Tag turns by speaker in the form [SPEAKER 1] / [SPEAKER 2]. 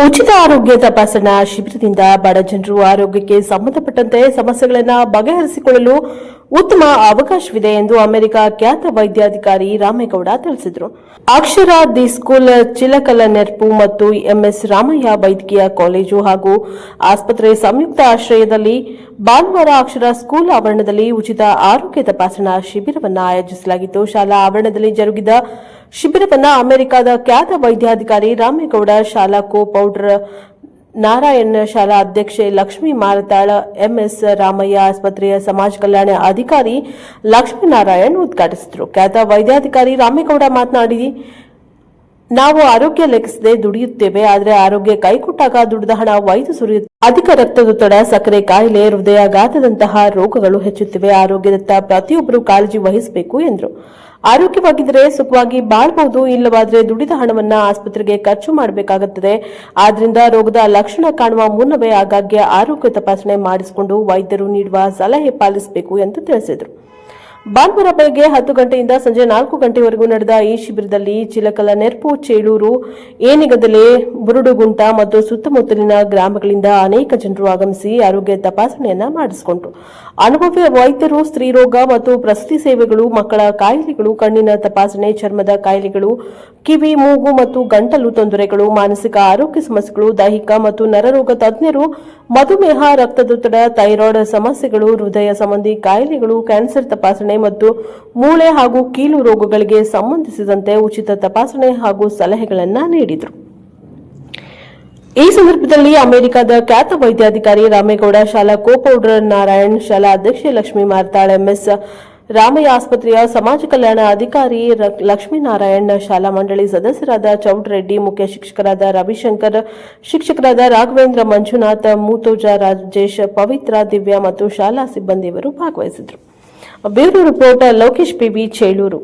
[SPEAKER 1] ಉಚಿತ ಆರೋಗ್ಯ ತಪಾಸಣಾ ಶಿಬಿರದಿಂದ ಬಡ ಜನರು ಆರೋಗ್ಯಕ್ಕೆ ಸಂಬಂಧಪಟ್ಟಂತೆ ಸಮಸ್ಯೆಗಳನ್ನು ಬಗೆಹರಿಸಿಕೊಳ್ಳಲು ಉತ್ತಮ ಅವಕಾಶವಿದೆ ಎಂದು ಅಮೆರಿಕ ಖ್ಯಾತ ವೈದ್ಯಾಧಿಕಾರಿ ರಾಮೇಗೌಡ ತಿಳಿಸಿದರು. ಅಕ್ಷರ ದಿ ಸ್ಕೂಲ್, ಚಿಲಕಲ ನೆರ್ಪು ಮತ್ತು ಎಂಎಸ್ ರಾಮಯ್ಯ ವೈದ್ಯಕೀಯ ಕಾಲೇಜು ಹಾಗೂ ಆಸ್ಪತ್ರೆ ಸಂಯುಕ್ತ ಆಶ್ರಯದಲ್ಲಿ ಭಾನುವಾರ ಅಕ್ಷರ ಸ್ಕೂಲ್ ಆವರಣದಲ್ಲಿ ಉಚಿತ ಆರೋಗ್ಯ ತಪಾಸಣಾ ಶಿಬಿರವನ್ನು ಆಯೋಜಿಸಲಾಗಿತ್ತು. ಶಾಲಾ ಆವರಣದಲ್ಲಿ ಜರುಗಿದ ಶಿಬಿರವನ್ನು ಅಮೆರಿಕದ ಖ್ಯಾತ ವೈದ್ಯಾಧಿಕಾರಿ ರಾಮೇಗೌಡ ಶಾಲಾ ಕೋ ಪೌಡರ್ ನಾರಾಯಣ್ ಶಾಲಾ ಅಧ್ಯಕ್ಷೆ ಲಕ್ಷ್ಮೀ ಮಾರತಾಳ, ಎಂಎಸ್ ರಾಮಯ್ಯ ಆಸ್ಪತ್ರೆಯ ಸಮಾಜ ಕಲ್ಯಾಣ ಅಧಿಕಾರಿ ಲಕ್ಷ್ಮೀನಾರಾಯಣ್ ಉದ್ಘಾಟಿಸಿದರು. ಖ್ಯಾತ ವೈದ್ಯಾಧಿಕಾರಿ ರಾಮೇಗೌಡ ಮಾತನಾಡಿ ನಾವು ಆರೋಗ್ಯ ಲೆಕ್ಕಿಸದೆ ದುಡಿಯುತ್ತೇವೆ, ಆದರೆ ಆರೋಗ್ಯ ಕೈಕೊಟ್ಟಾಗ ದುಡಿದ ಹಣ ವೈದ್ಯ ಸುರಿಯುತ್ತೆ. ಅಧಿಕ ರಕ್ತದೊತ್ತಡ, ಸಕ್ಕರೆ, ಕಾಯಿಲೆ, ಹೃದಯಾಘಾತದಂತಹ ರೋಗಗಳು ಹೆಚ್ಚುತ್ತಿವೆ. ಆರೋಗ್ಯದತ್ತ ಪ್ರತಿಯೊಬ್ಬರು ಕಾಳಜಿ ವಹಿಸಬೇಕು ಎಂದರು. ಆರೋಗ್ಯವಾಗಿದ್ದರೆ ಸುಖವಾಗಿ ಬಾಳಬಹುದು, ಇಲ್ಲವಾದ್ರೆ ದುಡಿದ ಹಣವನ್ನ ಆಸ್ಪತ್ರೆಗೆ ಖರ್ಚು ಮಾಡಬೇಕಾಗುತ್ತದೆ. ಆದ್ರಿಂದ ರೋಗದ ಲಕ್ಷಣ ಕಾಣುವ ಮುನ್ನವೇ ಆಗಾಗ್ಗೆ ಆರೋಗ್ಯ ತಪಾಸಣೆ ಮಾಡಿಸಿಕೊಂಡು ವೈದ್ಯರು ನೀಡುವ ಸಲಹೆ ಪಾಲಿಸಬೇಕು ಎಂದು ತಿಳಿಸಿದರು. ಭಾನುವಾರ ಬೆಳಗ್ಗೆ ಹತ್ತು ಗಂಟೆಯಿಂದ ಸಂಜೆ ನಾಲ್ಕು ಗಂಟೆವರೆಗೂ ನಡೆದ ಈ ಶಿಬಿರದಲ್ಲಿ ಚಿಲಕಲ, ನೆರ್ಪು, ಚೇಳೂರು, ಏನಿಗದಲೆ, ಬುರುಡುಗುಂಟ ಮತ್ತು ಸುತ್ತಮುತ್ತಲಿನ ಗ್ರಾಮಗಳಿಂದ ಅನೇಕ ಜನರು ಆಗಮಿಸಿ ಆರೋಗ್ಯ ತಪಾಸಣೆಯನ್ನ ಮಾಡಿಸಿಕೊಂಡರು. ಅನುಭವಿ ವೈದ್ಯರು ಸ್ತ್ರೀರೋಗ ಮತ್ತು ಪ್ರಸ್ತಿ ಸೇವೆಗಳು, ಮಕ್ಕಳ ಕಾಯಿಲೆಗಳು, ಕಣ್ಣಿನ ತಪಾಸಣೆ, ಚರ್ಮದ ಕಾಯಿಲೆಗಳು, ಕಿವಿ, ಮೂಗು ಮತ್ತು ಗಂಟಲು ತೊಂದರೆಗಳು, ಮಾನಸಿಕ ಆರೋಗ್ಯ ಸಮಸ್ಯೆಗಳು, ದೈಹಿಕ ಮತ್ತು ನರರೋಗ ತಜ್ಞರು, ಮಧುಮೇಹ, ರಕ್ತದೊತ್ತಡ, ಥೈರಾಯ್ಡ್ ಸಮಸ್ಯೆಗಳು, ಹೃದಯ ಸಂಬಂಧಿ ಕಾಯಿಲೆಗಳು, ಕ್ಯಾನ್ಸರ್ ತಪಾಸಣೆ ಮತ್ತು ಮೂಳೆ ಹಾಗೂ ಕೀಲು ರೋಗಗಳಿಗೆ ಸಂಬಂಧಿಸಿದಂತೆ ಉಚಿತ ತಪಾಸಣೆ ಹಾಗೂ ಸಲಹೆಗಳನ್ನು ನೀಡಿದರು. ಈ ಸಂದರ್ಭದಲ್ಲಿ ಅಮೆರಿಕದ ಖ್ಯಾತ ವೈದ್ಯಾಧಿಕಾರಿ ರಾಮೇಗೌಡ, ಶಾಲಾ ಕೋ ಪೌಡರ್ ನಾರಾಯಣ್, ಶಾಲಾ ಅಧ್ಯಕ್ಷೆ ಲಕ್ಷ್ಮೀ ಮಾರ್ತಾಳ್ ಎಂಎಸ್ ರಾಮಯ್ಯ ಆಸ್ಪತ್ರೆಯ ಸಮಾಜ ಕಲ್ಯಾಣ ಅಧಿಕಾರಿ ಲಕ್ಷ್ಮೀನಾರಾಯಣ್ ಶಾಲಾ ಮಂಡಳಿ ಸದಸ್ಯರಾದ ಚೌಡ್ರೆಡ್ಡಿ, ಮುಖ್ಯ ಶಿಕ್ಷಕರಾದ ರವಿಶಂಕರ್, ಶಿಕ್ಷಕರಾದ ರಾಘವೇಂದ್ರ ಮಂಜುನಾಥ್, ಮೂತೋಜ ರಾಜೇಶ್, ಪವಿತ್ರ ದಿವ್ಯಾ ಮತ್ತು ಶಾಲಾ ಸಿಬ್ಬಂದಿಯವರು ಭಾಗವಹಿಸಿದರು. Bureau reporter Lokesh PB Cheluru